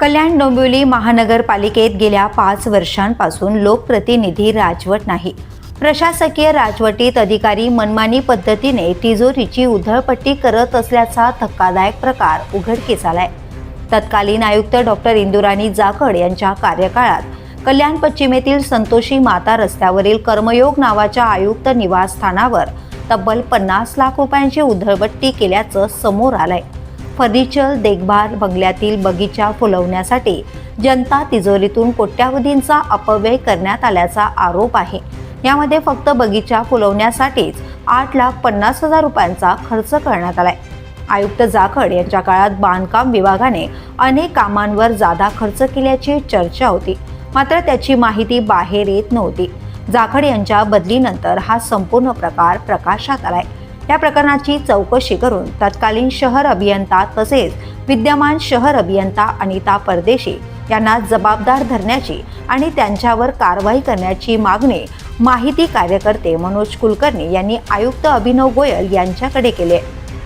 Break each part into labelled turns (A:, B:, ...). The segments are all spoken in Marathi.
A: कल्याण डोंबिवली महानगरपालिकेत गेल्या पाच वर्षांपासून लोकप्रतिनिधी राजवट नाही. प्रशासकीय राजवटीत अधिकारी मनमानी पद्धतीने तिजोरीची उधळपट्टी करत असल्याचा धक्कादायक प्रकार उघडकीस आलाय. तत्कालीन आयुक्त डॉक्टर इंदुराणी जाखड यांच्या कार्यकाळात कल्याण पश्चिमेतील संतोषी माता रस्त्यावरील कर्मयोग नावाच्या आयुक्त निवासस्थानावर तब्बल पन्नास लाख रुपयांची उधळपट्टी केल्याचं समोर आलंय. फर्निचर देखभाल बंगल्यातील बगीचा फुलवण्यासाठी जनता तिजोरीतून कोट्यावधींचा अपव्यय करण्यात आल्याचा आरोप आहे. यामध्ये फक्त बगीचा फुलवण्यासाठीच आठ लाख पन्नास हजार रुपयांचा खर्च करण्यात आलाय. आयुक्त जाखड यांच्या काळात बांधकाम विभागाने अनेक कामांवर जादा खर्च केल्याची चर्चा होती. मात्र त्याची माहिती बाहेर येत नव्हती. जाखड यांच्या बदलीनंतर हा संपूर्ण प्रकार प्रकाशात आलाय. या प्रकरणाची चौकशी करून तत्कालीन शहर अभियंता तसेच विद्यमान शहर अभियंता अनिता परदेशी यांना जबाबदार धरण्याची आणि त्यांच्यावर कारवाई करण्याची मागणी माहिती कार्यकर्ते मनोज कुलकर्णी यांनी आयुक्त अभिनव गोयल यांच्याकडे केले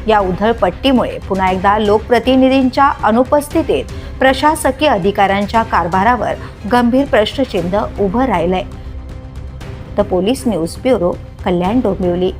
A: या उधळपट्टीमुळे पुन्हा एकदा लोकप्रतिनिधींच्या अनुपस्थितीत प्रशासकीय अधिकाऱ्यांच्या कारभारावर गंभीर प्रश्नचिन्ह उभं राहिलंय. The police news bureau Kalyan Dombivli.